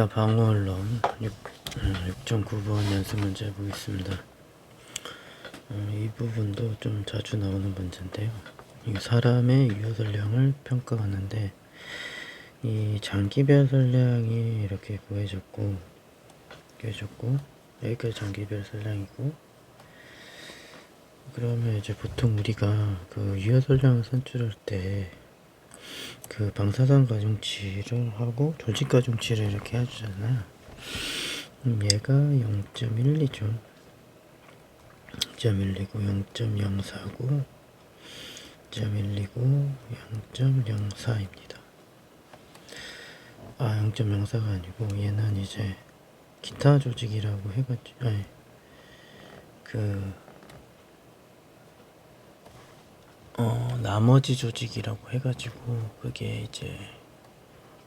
자, 방어론 6.9번 연습 문제 해보겠습니다. 어, 이 부분도 좀 자주 나오는 문제인데요. 이 사람의 유효 설량을 평가하는데 이 장기별 설량이 이렇게 구해졌고 구해졌고 여기까지 장기별 설량이고 그러면 이제 보통 우리가 그 유효 설량을 산출할 때 그 방사선 가중치를 하고 조직 가중치를 이렇게 해주잖아요. 음, 얘가 0.12죠. 0.129, 0.049, 0.129, 0.04입니다. 아, 0.04가 아니고 얘는 이제 기타 조직이라고 해가지고, 아니, 그, 어, 나머지 조직이라고 해가지고, 그게 이제,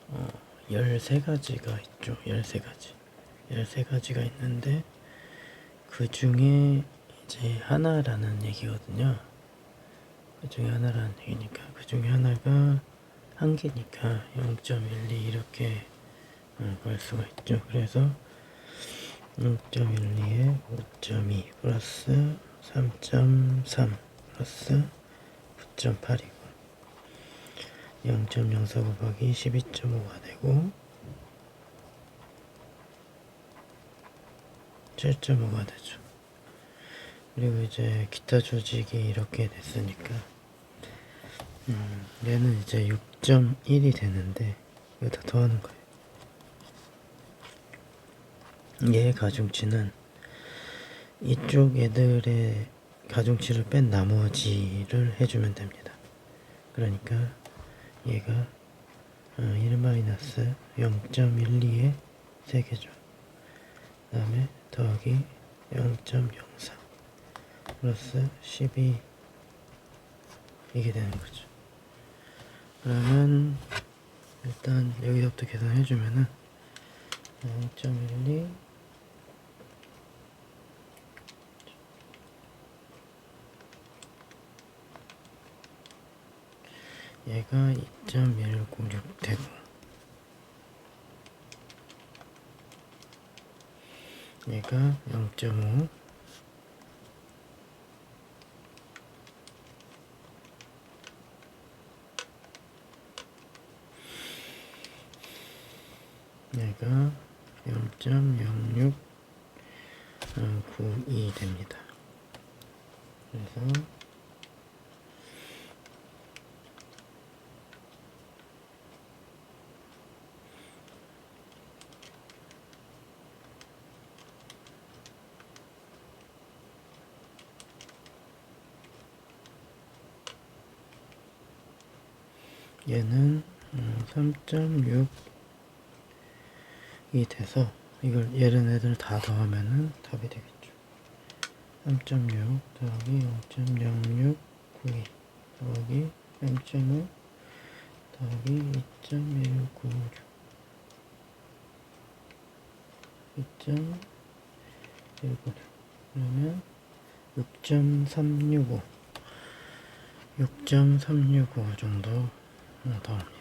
어, 13가지가 있죠. 13가지. 13가지가 있는데, 그 중에 이제 하나라는 얘기거든요. 그 중에 하나라는 얘기니까, 그 중에 하나가 한 개니까 0.12 이렇게 어, 볼 수가 있죠. 그래서 0.12에 5.2 플러스 3.3 플러스 9.8이고 0.04 곱하기 12.5가 되고 7.5가 되죠. 그리고 이제 기타 조직이 이렇게 됐으니까 음, 얘는 이제 6.1이 되는데 이거 다 더하는 거예요. 얘 가중치는 이쪽 애들의 가중치를 뺀 나머지를 해주면 됩니다. 그러니까 얘가 어, 1 마이너스 0.12의 3개죠. 그 다음에 더하기 0.04 플러스 12 이게 되는 거죠. 그러면 일단 여기서부터 계산해주면은 0.12 얘가 2.196 되고 얘가 0.5 얘가 0.0692 됩니다. 그래서 얘는 3.6이 돼서 이걸 얘는 애들 다 더하면은 답이 되겠죠. 3.6 더하기 0.0692 더하기 0.5 더하기 2.196 2.196 그러면 6.365 6.365 정도 어, 더